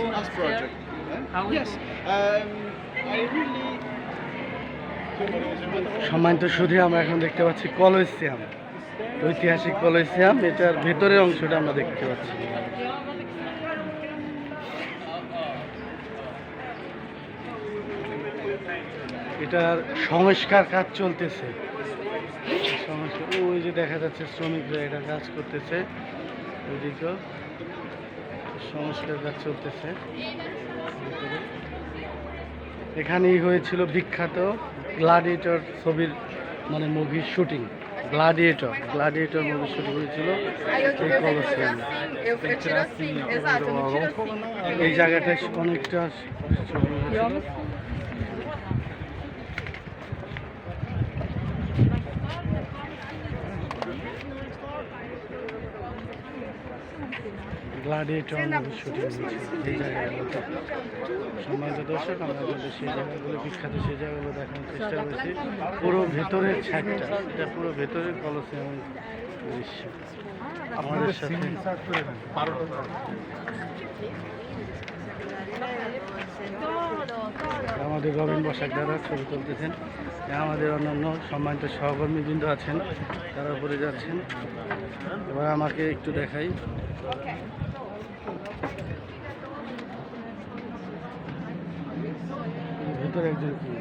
bonus project. How yes. Um, I really. সম্মানিত শুধু আমরা এখন দেখতে পাচ্ছি কলসিয়াম ঐতিহাসিক কলসিয়াম এটার ভেতরের অংশটা আমরা দেখতে পাচ্ছি এটার সংস্কার কাজ চলতেছে সংস্কার ওই যে দেখা যাচ্ছে শ্রমিকরা এটা কাজ করতেছে ওইদিকেও সংস্কার কাজ চলতেছে। এখানেই হয়েছিল বিখ্যাত গ্লাডিয়েটর ছবির মানে মুভির শুটিং গ্লাডিয়েটর গ্লাডিয়েটর মুভির শুটিং হয়েছিল। এই কলসিয়ামে eu tiro গ্লাডিয়েটর মুভির শুটিং এই জায়গাগুলোতে সম্মানিত দর্শক আমরা সেই জায়গাগুলো বিখ্যাত সেই জায়গাগুলো দেখানোর চেষ্টা করেছি। পুরো ভেতরের ছাদটা এটা পুরো ভেতরের কলসিয়ামের দৃশ্য। আমাদের সাথে আমাদের রবীন বসাক দাদা ছবি তুলতেছেন। আমাদের অন্যান্য সম্মানিত সহকর্মীবৃন্দ আছেন, তারা উপরে যাচ্ছেন। এবার আমাকে একটু দেখাই। ভেতরে একজন কি?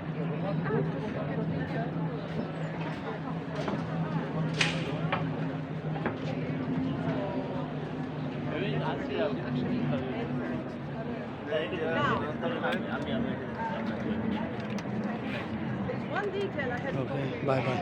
One detail Okay, bye bye.